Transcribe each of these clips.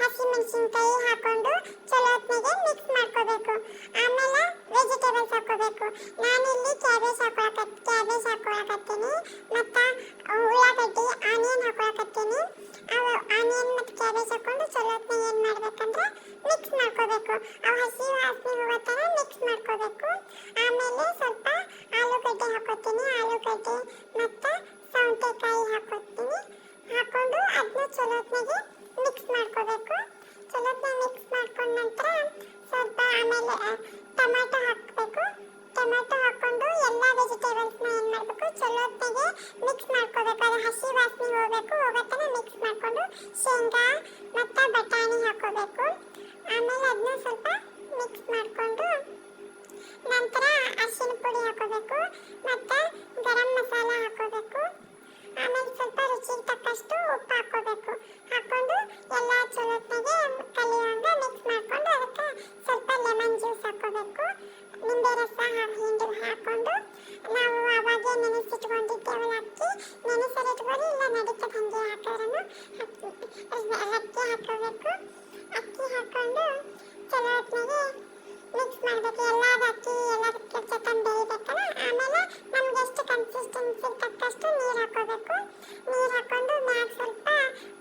ಹಸಿಮೆಣಸಿನಕಾಯಿ ಹಾಕೊಂಡು ಚಲೋ ಮಿಕ್ಸ್ ಮಾಡ್ಕೋಬೇಕು. ಆಮೇಲೆ ವೆಜಿಟೇಬಲ್ಸ್ ಹಾಕೋಬೇಕು. ನಾನಿಲ್ಲಿ ಕ್ಯಾಬೇಜ್ ಹಾಕೊಳಕ ಕ್ಯಾಬೇಜ್ ಹಾಕೊಳಕತ್ತೀನಿ. ಮತ್ತು ಉಳ್ಳಾಗಡ್ಡಿ ಆನಿಯನ್ ಹಾಕೊಳಕತ್ತೀನಿ. ಅವು ಆನಿಯನ್ ಮತ್ತು ಕ್ಯಾಬೇಜ್ ಹಾಕೊಂಡು ಚಲೋ ಏನು ಮಾಡ್ಬೇಕಂದ್ರೆ ಮಿಕ್ಸ್ ಮಾಡ್ಕೋಬೇಕು. ಅವು ಹಸಿ ವಾಸನೆ ಹೋಗೋ ಥರ ಮಿಕ್ಸ್ ಮಾಡ್ಕೋಬೇಕು. ಆಮೇಲೆ ಸ್ವಲ್ಪ ಆಲೂಗಡ್ಡೆ ಹಾಕೋತೀನಿ. ಆಲೂಗಡ್ಡೆ ಮತ್ತು ಸೌಂತೆಕಾಯಿ ಹಾಕೋತೀನಿ. ಹಾಕೊಂಡು ಅದನ್ನ ಚಲೋ ಮಿಕ್ಸ್ ಮಾಡ್ಕೋಬೇಕು ಮಿಕ್ಸ್ ಮಾಡ್ಕೊಂಡ ನಂತರ ಸ್ವಲ್ಪ ಆಮೇಲೆ ಟೊಮ್ಯಾಟೊ ಹಾಕಬೇಕು. ಟೊಮ್ಯಾಟೊ ಹಾಕ್ಕೊಂಡು ಎಲ್ಲ ವೆಜಿಟೇಬಲ್ಸ್ನ ಏನು ಮಾಡಬೇಕು? ಚಲೋತ್ನಾಗೆ ಮಿಕ್ಸ್ ಮಾಡ್ಕೋಬೇಕು. ಅದು ಹಸಿ ವಾಸನೆ ಹೋಗಬೇಕು. ಹೋಗೋ ಥರ ಮಿಕ್ಸ್ ಮಾಡಿಕೊಂಡು ಶೇಂಗಾ ಮತ್ತು ಬಟಾಣಿ ಹಾಕೋಬೇಕು ಆಮೇಲೆ ಅದನ್ನ ಸ್ವಲ್ಪ ಮಿಕ್ಸ್ ಮಾಡಿಕೊಂಡು ನಂತರ ಅರಿಶಿನ ಪುಡಿ ಹಾಕೋಬೇಕು ಮತ್ತು ಗರಂ ಮಸಾಲ ಹಾಕೋಬೇಕು ಆಮೇಲೆ ಸ್ವಲ್ಪ ರುಚಿಗೆ ತಕ್ಕಷ್ಟು ಉಪ್ಪು ಹಾಕೋಬೇಕು ಹಾಕೊಂಡು ಎಲ್ಲ ಚಲೋತ್ನಾಗೆ ಕಲಿಯೋಂಗ ಮಿಕ್ಸ್ ಮಾಡ್ಕೊಂಡು ಅದಕ್ಕೆ ಸ್ವಲ್ಪ ಲೆಮನ್ ಜ್ಯೂಸ್ ಹಾಕೋಬೇಕು ನಿಂಬೆ ರಸ ಹಿಂಡಿ ಹಾಕೊಂಡು ನಾವು ಅವಾಗೆ ನೆನೆಸಿಟ್ಕೊಂಡಿದ್ದೇವಲ್ಲ ಅಕ್ಕಿ. ನೆನೆಸರಿ ಇಟ್ಕೊಂಡು ಇಲ್ಲ ನಡೀತದೆ ಹಂಗೆ ಹಾಕಿದ್ರೂ ಅಕ್ಕಿ ಹಾಕೋಬೇಕು ಅಕ್ಕಿ ಹಾಕೊಂಡು ಚಲೋ ಮಿಕ್ಸ್ ಮಾಡಬೇಕು. ಎಲ್ಲದ ಅಕ್ಕಿ, ಎಲ್ಲದಕ್ಕೆ ಚಕನ್ ಬೇಯಬೇಕಲ್ಲ. ಆಮೇಲೆ ಕನ್ಸಿಸ್ಟೆನ್ಸಿ ತಕ್ಕಷ್ಟು ನೀರು ಹಾಕೋಬೇಕು. ನೀರು ಹಾಕೊಂಡು ಮ್ಯಾಗ ಸ್ವಲ್ಪ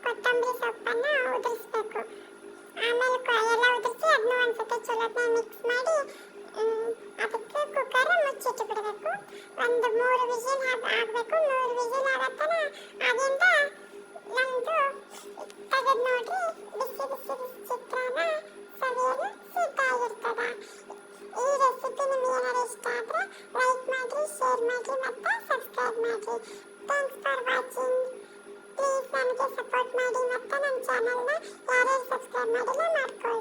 ಕೊತ್ತಂಬರಿ ಸೊಪ್ಪನ್ನು ಉದುರಿಸ್ಬೇಕು. ಆಮೇಲೆ ಎಲ್ಲ ಉದುರಿಸಿ ಅದನ್ನ ಒಂದ್ಸತಿ ಚಲೋತ್ನ ಮಿಕ್ಸ್ ಮಾಡಿ ಅದಕ್ಕೆ ಕುಕ್ಕರ್ ಮುಚ್ಚಿಟ್ಟು ಬಿಡಬೇಕು. ಒಂದು ಮೂರು ವಿಸಿಲ್ ಆಗಬೇಕು. ಮೂರು ವಿಸಿಲ್ ಆಗತ್ತನ ಅದರಿಂದ ನಮ್ದು ತೆಗೆದು ನೋಡ್ರಿ, ಬಿಸಿ ಬಿಸಿ ಬಿಸಿ ಚಿತ್ರಾನ್ನ ಸವಿಯಲು ಸಿದ್ಧಾಗಿರ್ತದ ಈ ರೆಸಿಪಿ ನಿಮ್ಗೆ ಏನಾದ್ರು ಇಷ್ಟ ಆದರೆ ಲೈಕ್ ಮಾಡಿರಿ ಶೇರ್ ಮಾಡಿರಿ ಮತ್ತು ಸಬ್ಸ್ಕ್ರೈಬ್ ಮಾಡಿರಿ ಥ್ಯಾಂಕ್ಸ್ ಫಾರ್ ವಾಚಿಂಗ್ ಪ್ಲೀಸ್ ನನಗೆ ಸಪೋರ್ಟ್ ಮಾಡಿ ಮತ್ತು ನನ್ನ ಚಾನಲ್ನ ಯಾರ್ಯಾರು ಸಬ್ಸ್ಕ್ರೈಬ್ ಮಾಡಿಲ್ಲ ಮಾಡ್ಕೊಳ್ರಿ